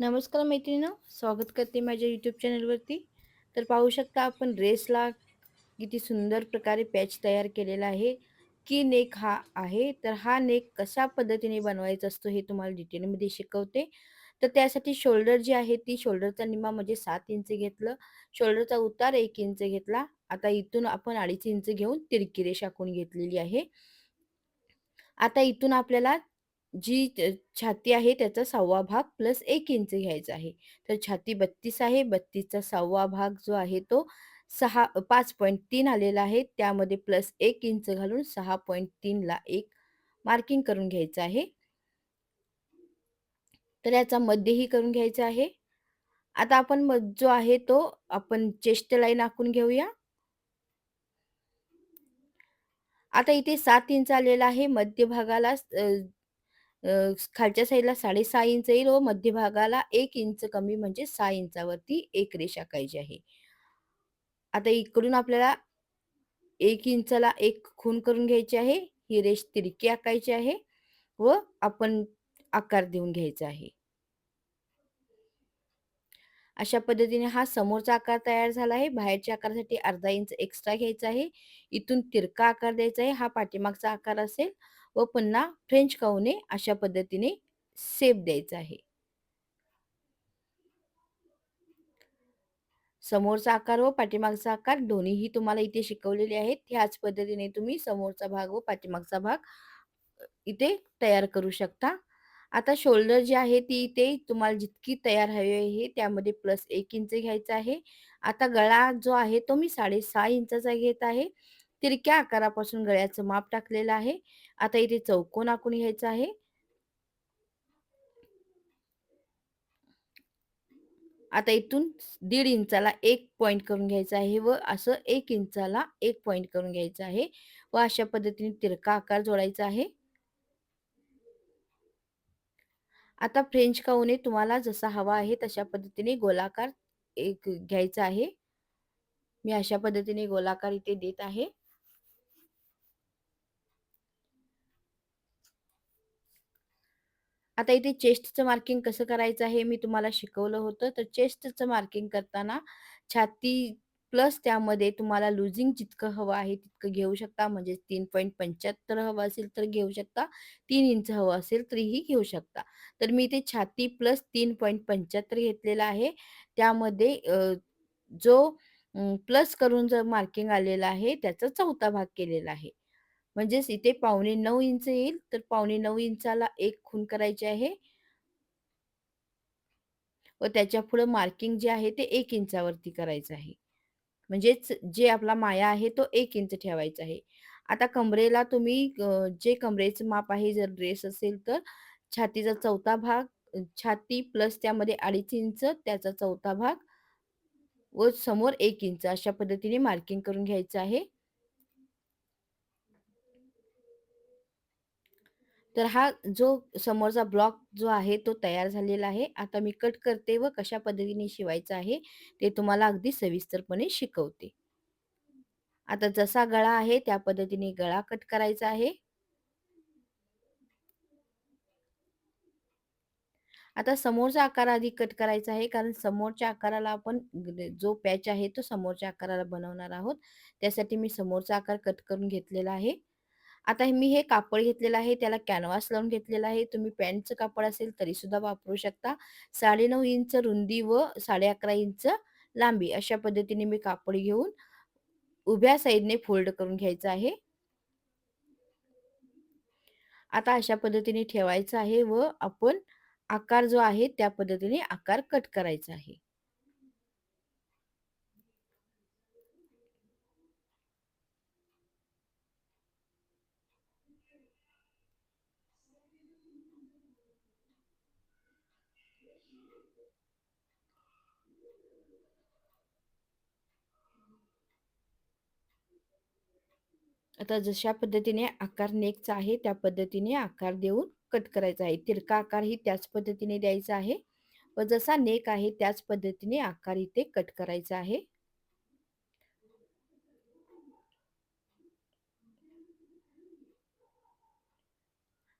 नमस्कार मैत्रिणीनं स्वागत करते माझ्या यूट्यूब चॅनलवरती. तर पाहू शकता आपण ड्रेसला किती सुंदर प्रकारे पॅच तयार केलेला आहे. की नेक हा आहे. तर हा नेक कशा पद्धतीने बनवायचा असतो हे तुम्हाला डिटेलमध्ये शिकवते. तर त्यासाठी शोल्डर जी आहे ती शोल्डरचा निम्मा म्हणजे सात इंच घेतलं. शोल्डरचा उतार एक इंच घेतला. आता इथून आपण 2.5 इंच घेऊन तिरकी रेषा घेतलेली आहे. आता इथून आपल्याला जी छाती आहे त्याचा सहावा भाग प्लस 1 इंच घ्यायचा आहे. तर छाती 32 आहे. 32चा 6वा भाग जो आहे तो 6 5.3 आलेला आहे. त्यामध्ये प्लस 1 इंच घालून 6.3 ला एक मार्किंग करून घ्यायचं आहे. तर याचा मध्यही करून घ्यायचा आहे. आता आपण मध जो आहे तो आपण चेस्ट लाईन आखून घेऊया. आता इथे 7 इंच आलेला आहे. मध्यभागाला खालच्या साईडला 6.5 इंच येईल व मध्यभागाला एक इंच कमी म्हणजे सहा इंचावरती एक रेष आखायची आहे. आता इकडून आपल्याला एक इंचला एक खून करून घ्यायची आहे. ही रेष तिरकी आकायची आहे व आपण आकार देऊन घ्यायचा आहे. अशा पद्धतीने हा समोरचा आकार तयार झाला आहे. बाहेरच्या आकारासाठी अर्धा इंच एक्स्ट्रा घ्यायचा आहे. इथून तिरका आकार द्यायचा आहे. हा पाठीमागचा आकार असेल व पुन्हा फ्रेंच काऊने अशा पद्धतीने सेप द्यायचा आहे. समोरचा आकार व पाठीमागचा आकार दोन्हीही तुम्हाला इथे शिकवलेले आहेत. ह्याच पद्धतीने तुम्ही समोरचा भाग व पाठीमागचा भाग इथे तयार करू शकता. आता शोल्डर जी आहे ती इथे तुम्हाला जितकी तयार हवी आहे त्यामध्ये प्लस एक इंच घ्यायचा आहे. आता गळा जो आहे तो मी 6.5 इंचाचा घेत आहे. तिरक्या आकारापासून गळ्याचं माप टाकलेलं आहे. आता इथे चौकोन आखून घ्यायचा आहे. आता इथून दीड इंचाला एक पॉइंट करून घ्यायचा आहे व असं एक इंचाला एक पॉइंट करून घ्यायचं आहे व अशा पद्धतीने तिरका आकार जोडायचा आहे. आता फ्रेंच काऊने तुम्हाला जसा हवा आहे तशा पद्धतीने गोलाकार एक घ्यायचा आहे. मी अशा पद्धतीने गोलाकार इथे देत आहे. आता इथे चेस्टचं मार्किंग कसं करायचं आहे मी तुम्हाला शिकवलं होतं. तर चेस्टचं मार्किंग करताना छाती प्लस त्यामध्ये तुम्हाला लुझिंग जितकं हवं आहे तितकं घेऊ शकता. म्हणजे 3.75 हवं असेल तर घेऊ शकता. तीन इंच हवं असेल तरीही घेऊ शकता. तर मी इथे छाती प्लस 3.75 घेतलेला आहे. त्यामध्ये जो प्लस करून जो मार्किंग आलेला आहे त्याचा चौथा भाग केलेला आहे. म्हणजेच इथे पावणे नऊ इंच येईल. तर पावणे नऊ इंचाला एक खून करायची आहे. व त्याच्या पुढे मार्किंग जे आहे ते एक इंचावरती करायचं आहे. म्हणजेच जे आपला माया आहे तो एक इंच ठेवायचा आहे. आता कमरेला तुम्ही जे कमरेचं माप आहे जर ड्रेस असेल तर छातीचा चौथा भाग, छाती प्लस त्यामध्ये 2.5 इंच त्याचा चौथा भाग व समोर एक इंच अशा पद्धतीने मार्किंग करून घ्यायचं आहे. तर हा जो समोरचा ब्लॉक जो आहे तो तयार झालेला आहे. आता मी कट करते व कशा पद्धतीने शिवायचं आहे ते तुम्हाला अगदी सविस्तरपणे शिकवते. आता जसा गळा आहे त्या पद्धतीने गळा कट करायचा आहे. आता समोरचा आकार आधी कट करायचा आहे. कारण समोरच्या आकाराला आपण जो पॅच आहे तो समोरच्या आकाराला बनवणार आहोत. त्यासाठी मी समोरचा आकार कट करून घेतलेला आहे. आता मी हे कापड घेतलेलं आहे त्याला कॅनव्हास लावून घेतलेला आहे. तुम्ही पॅन्टचं कापड असेल तरीसुद्धा वापरू शकता. 9.5 इंच रुंदी व 11.5 इंच लांबी अशा पद्धतीने मी कापड घेऊन उभ्या साईडने फोल्ड करून घ्यायचं आहे. आता अशा पद्धतीने ठेवायचं आहे व आपण आकार जो आहे त्या पद्धतीने आकार कट करायचा आहे. आता जशा पद्धतीने आकार नेकचा आहे त्या पद्धतीने आकार देऊन कट करायचा आहे. तिरका आकार ही त्याच पद्धतीने द्यायचा आहे व जसा नेक आहे त्याच पद्धतीने आकार इथे कट करायचा आहे.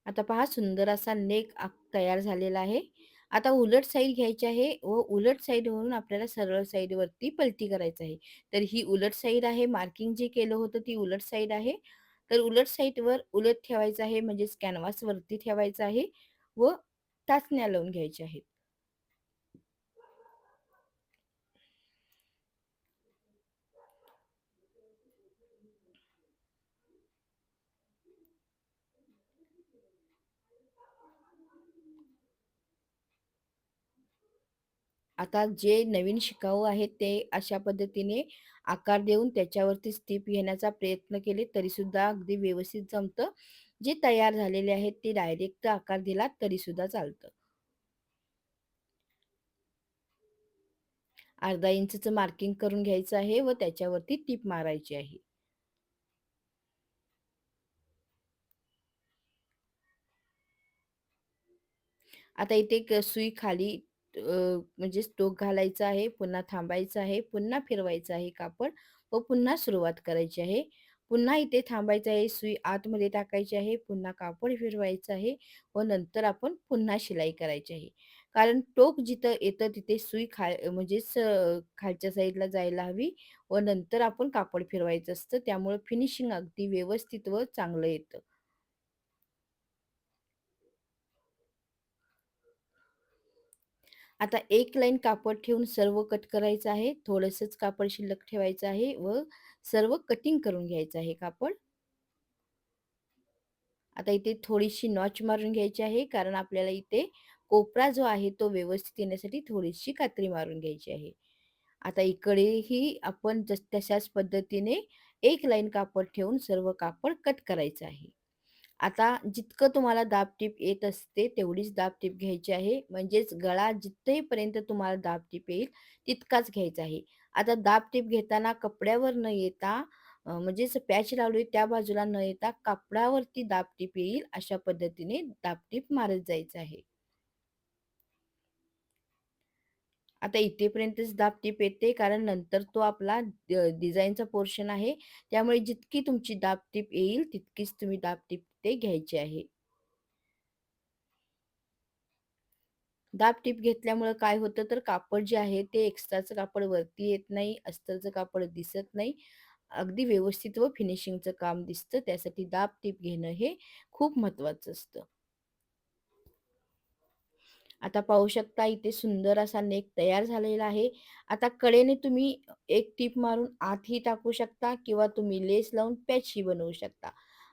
आता पहा सुंदर असा नेक आ तयार झालेला आहे. आता उलट साईड घ्यायची आहे व उलट साईडवरून आपल्याला सरळ साईडवरती पलटी करायचं आहे. तर ही उलट साईड आहे. मार्किंग जे केलं होतं ती उलट साईड आहे. तर उलट साईडवर उलट ठेवायचं आहे म्हणजेच कॅनव्हासवरती ठेवायचं आहे व टाचण्या लावून घ्यायच्या आहेत. आता जे नवीन शिकाऊ आहेत ते अशा पद्धतीने आकार देऊन त्याच्यावरती स्टीप घेण्याचा प्रयत्न केले तरीसुद्धा अगदी व्यवस्थित जमतं. जे तयार झालेले आहेत ते डायरेक्ट आकार दिला तरीसुद्धा चालतं. अर्धा इंचचं मार्किंग करून घ्यायचं आहे व त्याच्यावरती टीप मारायची आहे. आता इथे सुई खाली म्हणजे टोक घालायचं आहे, पुन्हा थांबायचं आहे, पुन्हा फिरवायचं आहे कापड व पुन्हा सुरुवात करायची आहे. पुन्हा इथे थांबायचं आहे, सुई आतमध्ये टाकायची आहे, पुन्हा कापड फिरवायचं आहे व नंतर आपण पुन्हा शिलाई करायची आहे. कारण टोक जिथं येतं तिथे सुई खा म्हणजेच खालच्या साईडला जायला हवी व नंतर आपण कापड फिरवायचं असतं. त्यामुळे फिनिशिंग अगदी व्यवस्थित व चांगलं येतं. आता एक लाईन कापड ठेवून सर्व कट करायचं आहे. थोडंसंच कापड शिल्लक ठेवायचं आहे व सर्व कटिंग करून घ्यायचं आहे कापड. आता इथे थोडीशी नॉच मारून घ्यायची आहे, कारण आपल्याला इथे कोपरा जो आहे तो व्यवस्थित येण्यासाठी थोडीशी कात्री मारून घ्यायची आहे. आता इकडेही आपण जस तशाच पद्धतीने एक लाईन कापड ठेवून सर्व कापड कट करायचं आहे. आता जितकं तुम्हाला दाब-टीप येत असते तेवढीच दाब-टीप घ्यायची आहे. म्हणजेच गळा जिथेपर्यंत तुम्हाला दाब-टीप येईल तितकाच घ्यायचा आहे. आता दाब-टीप घेताना कपड्यावर न येता म्हणजेच पॅच लावली त्या बाजूला न येता कापडावरती दाब-टीप येईल अशा पद्धतीने दाब-टीप मारत जायचं आहे. आता इथेपर्यंतच दाब-टीप येते कारण नंतर तो आपला डिझाईनचा पोर्शन आहे. त्यामुळे जितकी तुमची दाब-टीप येईल तितकीच तुम्ही दाब-टीप ते घ्यायचे आहे. दाब-टीप घेतल्यामुळं काय होतं तर कापड जे आहे ते एक्स्ट्राचं कापड वरती येत नाही, अस्तरचं कापड दिसत नाही. अगदी व्यवस्थित व फिनिशिंगचं काम दिसतं. त्यासाठी दाब-टीप घेणं हे खूप महत्वाचं असतं. आता पाहू शकता इथे सुंदर असा नेक तयार झालेला आहे. आता कडेने तुम्ही एक टीप मारून आतही टाकू शकता किंवा तुम्ही लेस लावून पॅचही बनवू शकता.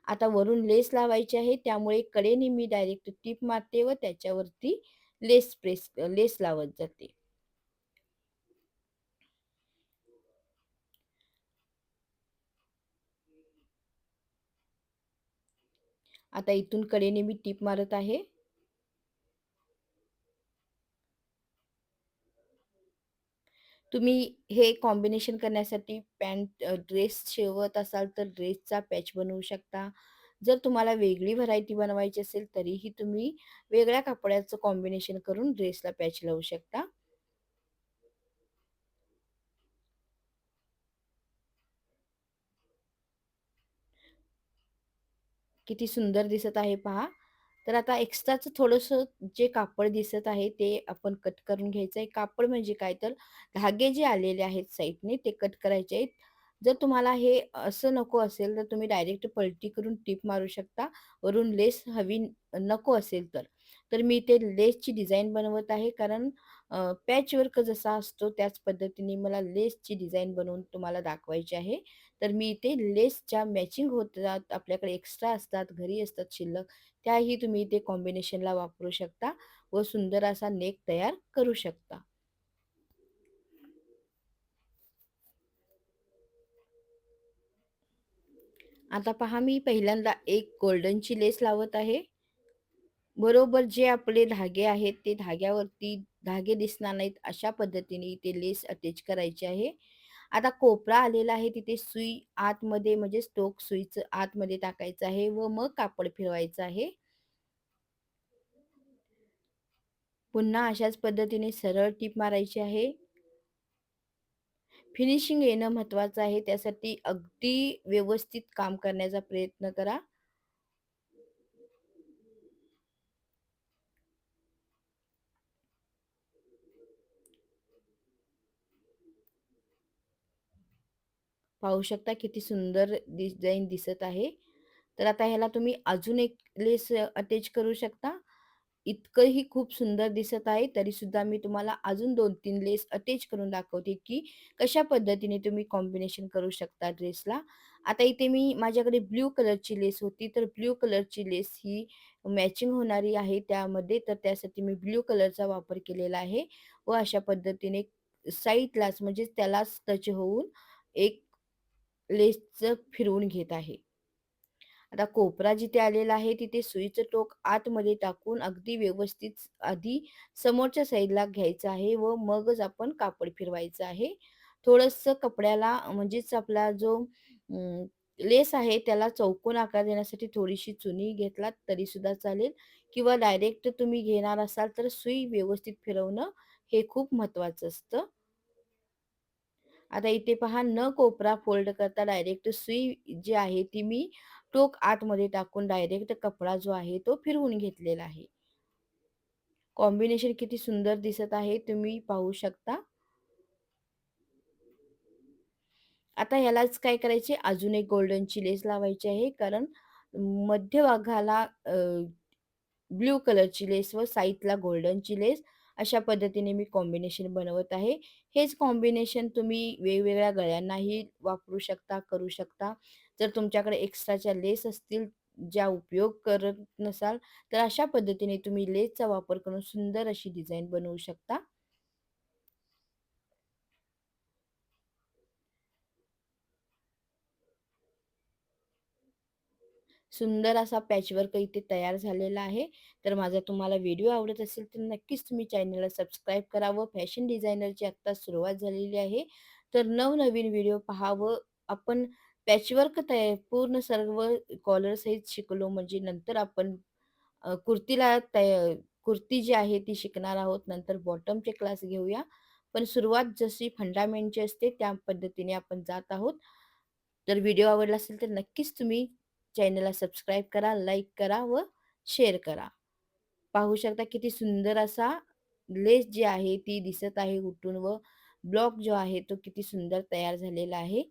आता वरून लेस लावायची आहे त्यामुळे कडेने मी डायरेक्ट टीप मारते व त्याच्यावरती लेस प्रेस लेस लावत जाते. आता इथून कडेने मी टीप मारत आहे. तुम्ही हे कॉम्बिनेशन करण्यासाठी पॅन्ट ड्रेस शिवत असाल तर ड्रेसचा पॅच बनवू शकता. जर तुम्हाला वेगळी व्हरायटी बनवायची असेल तरीही तुम्ही वेगळ्या कपड्याचं कॉम्बिनेशन करून ड्रेसला पॅच लावू शकता. किती सुंदर दिसत आहे पहा. तर आता एक्स्ट्राचं थोडंसं जे कापड दिसत आहे ते आपण कट करून घ्यायचं आहे. कापड म्हणजे काय तर धागे जे आलेले आहेत साईडने ते कट करायचे आहेत. जर तुम्हाला हे असं नको असेल तर तुम्ही डायरेक्ट पलटी करून टीप मारू शकता. वरून लेस हवी नको असेल तर. तर मी इथे लेसची डिझाईन बनवत आहे कारण पॅचवर्क जसा असतो त्याच पद्धतीने मला लेसची डिझाईन बनवून तुम्हाला दाखवायची आहे. तर मी इथे लेसच्या मॅचिंग होतात आपल्याकडे एक्स्ट्रा असतात, घरी असतात शिल्लक, त्याही तुम्ही इथे कॉम्बिनेशनला वापरू शकता व सुंदर असा नेक तयार करू शकता. आता पहा मी पहिल्यांदा एक गोल्डनची लेस लावत आहे. बरोबर जे आपले धागे आहेत ते धाग्यावरती धागे दिसणार नाहीत अशा पद्धतीने इथे लेस अटॅच करायची आहे. आता कोपरा आलेला आहे तिथे सुई आतमध्ये म्हणजे स्टोक सुईचं आतमध्ये टाकायचं आहे व मग कापड फिरवायचं आहे. पुन्हा अशाच पद्धतीने सरळ टीप मारायची आहे. फिनिशिंग येणं महत्त्वाचं आहे. त्यासाठी अगदी व्यवस्थित काम करण्याचा प्रयत्न करा. पाहू शकता किती सुंदर डिझाईन दिसत आहे. तर आता ह्याला तुम्ही अजून एक लेस अटॅच करू शकता. इतकंही खूप सुंदर दिसत आहे, तरीसुद्धा मी तुम्हाला अजून 2-3 लेस अटॅच करून दाखवते, की कशा पद्धतीने तुम्ही कॉम्बिनेशन करू शकता ड्रेसला. आता इथे मी माझ्याकडे ब्ल्यू कलरची लेस होती, तर ब्ल्यू कलरची लेस ही मॅचिंग होणारी आहे त्यामध्ये, तर त्यासाठी मी ब्ल्यू कलरचा वापर केलेला आहे व अशा पद्धतीने साईटलाच म्हणजे त्यालाच टच होऊन एक लेसचं फिरवून घेत आहे. आता कोपरा जिथे आलेला आहे तिथे सुईचं टोक आतमध्ये टाकून अगदी व्यवस्थित आधी समोरच्या साईडला घ्यायचं आहे व मगच आपण कापड फिरवायचं आहे. थोडंसं कपड्याला म्हणजेच आपला जो लेस आहे त्याला चौकोन आकार देण्यासाठी थोडीशी चुनी घेतलात तरीसुद्धा चालेल किंवा डायरेक्ट तुम्ही घेणार असाल तर सुई व्यवस्थित फिरवणं हे खूप महत्त्वाचं असतं. आता इथे पहा न कोपरा फोल्ड करता डायरेक्ट सुई जी आहे ती मी टोक आतमध्ये टाकून डायरेक्ट कपडा जो आहे तो फिरवून घेतलेला आहे. कॉम्बिनेशन किती सुंदर दिसत आहे तुम्ही पाहू शकता. आता ह्यालाच काय करायचे अजून एक गोल्डनची लेस लावायची आहे कारण मध्यभागाला ब्ल्यू ब्लू कलरची लेस व साइडला गोल्डनची लेस अशा पद्धतीने मी कॉम्बिनेशन बनवत आहे. हेच कॉम्बिनेशन तुम्ही वेगवेगळ्या गळ्यांनाही वापरू शकता, करू शकता. जर तुमच्याकडे एक्स्ट्राच्या लेस असतील, ज्या उपयोग करत नसाल, तर अशा पद्धतीने तुम्ही लेसचा वापर करून सुंदर अशी डिझाईन बनवू शकता. सुंदर असा पॅचवर्क इथे तयार झालेला आहे. तर माझा तुम्हाला व्हिडिओ आवडत असेल तर नक्कीच तुम्ही चॅनलला सबस्क्राईब करावं फॅशन डिझायनरची आत्ता सुरुवात झालेली आहे. तर नवनवीन व्हिडिओ पहावं आपण पॅचवर्क तयार पूर्ण सर्व कॉलरसहित शिकलो म्हणजे नंतर आपण कुर्तीला तया कुर्ती जी आहे ती शिकणार आहोत. नंतर बॉटमचे क्लास घेऊया. पण सुरुवात जशी फंडामेंटची असते त्या पद्धतीने आपण जात आहोत. तर व्हिडिओ आवडला असेल तर नक्कीच तुम्ही चॅनलला सबस्क्राईब करा, लाईक करा व शेअर करा. पाहू शकता किती सुंदर असा लेस जी आहे ती दिसत आहे उठून व ब्लॉक जो आहे तो किती सुंदर तयार झालेला आहे.